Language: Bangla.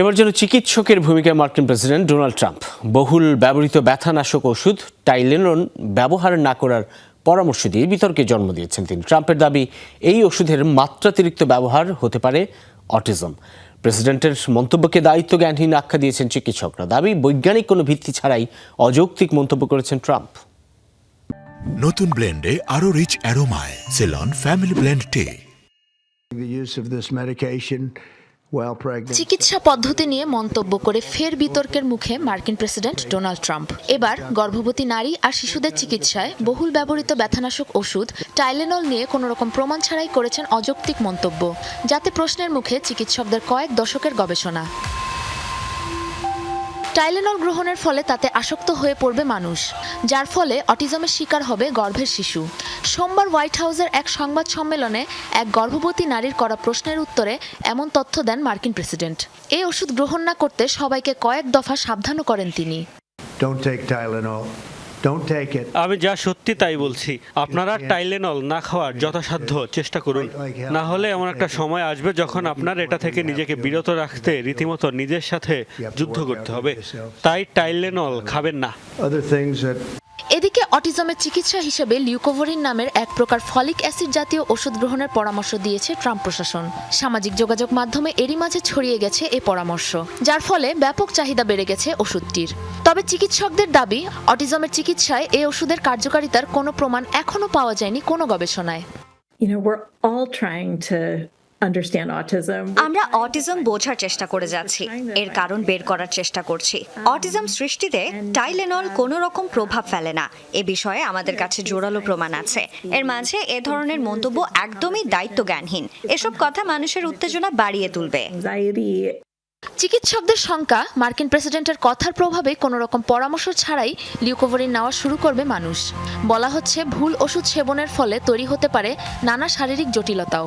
এবার যেন চিকিৎসকের ভূমিকায় মার্কিন প্রেসিডেন্ট ডোনাল্ড ট্রাম্প। বহুল ব্যবহৃত ব্যথানাশক ওষুধ টাইলেনন ব্যবহার না করার পরামর্শ দিয়ে বিতর্কে জন্ম দিয়েছেন তিনি। ট্রাম্পের দাবি এই ওষুধের মাত্রাতিরিক্ত ব্যবহার হতে পারে অটিজম। প্রেসিডেন্টের মন্তব্যকে দায়িত্বজ্ঞানহীন আখ্যা দিয়েছেন চিকিৎসকরা। দাবি বৈজ্ঞানিক কোনো ভিত্তি ছাড়াই অযৌক্তিক মন্তব্য করেছেন ট্রাম্প। নতুন ব্লেন্ডে আরও rich অ্যারোমায় Ceylon family blend tea the use of this medication. চিকিৎসা পদ্ধতি নিয়ে মন্তব্য করে ফের বিতর্কের মুখে মার্কিন প্রেসিডেন্ট ডোনাল্ড ট্রাম্প। এবার গর্ভবতী নারী আর শিশুদের চিকিৎসায় বহুল ব্যবহৃত ব্যথানাশক ওষুধ, টাইলেনল নিয়ে কোনো রকম প্রমাণ ছাড়াই করেছেন অযৌক্তিক মন্তব্য, যাতে প্রশ্নের মুখে চিকিৎসকদের কয়েক দশকের গবেষণা। টাইলেনল গ্রহণের ফলে তাতে আসক্ত হয়ে পড়বে মানুষ, যার ফলে অটিজমের শিকার হবে গর্ভের শিশু। সোমবার হোয়াইট হাউসের এক সংবাদ সম্মেলনে এক গর্ভবতী নারীর করা প্রশ্নের উত্তরে এমন তথ্য দেন মার্কিন প্রেসিডেন্ট। এই ওষুধ গ্রহণ না করতে সবাইকে কয়েক দফা সাবধানও করেন তিনি। Don't take Tylenol. Don't take it. আমি যা সত্যি তাই বলছি। আপনারা টাইলেনল না খাওয়ার যথাসাধ্য চেষ্টা করুন। না হলে এমন একটা সময় আসবে যখন আপনার এটা থেকে নিজেকে বিরত রাখতে রীতিমতো নিজের সাথে যুদ্ধ করতে হবে। তাই টাইলেনল খাবেন না। অটিজমের চিকিৎসা হিসেবে লিউকোভরিন নামের এক প্রকার ফলিক অ্যাসিড জাতীয় ওষুধ গ্রহণের পরামর্শ দিয়েছে ট্রাম্প প্রশাসন সামাজিক যোগাযোগ মাধ্যমে এরই মাঝে ছড়িয়ে গেছে এ পরামর্শ যার ফলে ব্যাপক চাহিদা বেড়ে গেছে ওষুধটির তবে চিকিৎসকদের দাবি অটিজমের চিকিৎসায় এই ওষুধের কার্যকারিতার কোনো প্রমাণ এখনও পাওয়া যায়নি কোনো গবেষণায় you know, we're all trying to. আমরা অটিজম বোঝার চেষ্টা করে যাচ্ছি এর কারণ বের করার চেষ্টা করছি। অটিজম সৃষ্টিতে টাইলেনল কোনো রকম প্রভাব ফেলে না এ বিষয়ে আমাদের কাছে জোরালো প্রমাণ আছে। এর মাঝে এ ধরনের মন্তব্য একদমই দায়িত্বজ্ঞানহীন। এসব কথা মানুষের উত্তেজনা বাড়িয়ে তুলবে। চিকিৎসকদের শঙ্কা মার্কিন প্রেসিডেন্টের কথার প্রভাবে কোনো রকম পরামর্শ ছাড়াই লিউকোভরিন নেওয়া শুরু করবে মানুষ। বলা হচ্ছে ভুল ওষুধ সেবনের ফলে তৈরি হতে পারে নানা শারীরিক জটিলতাও।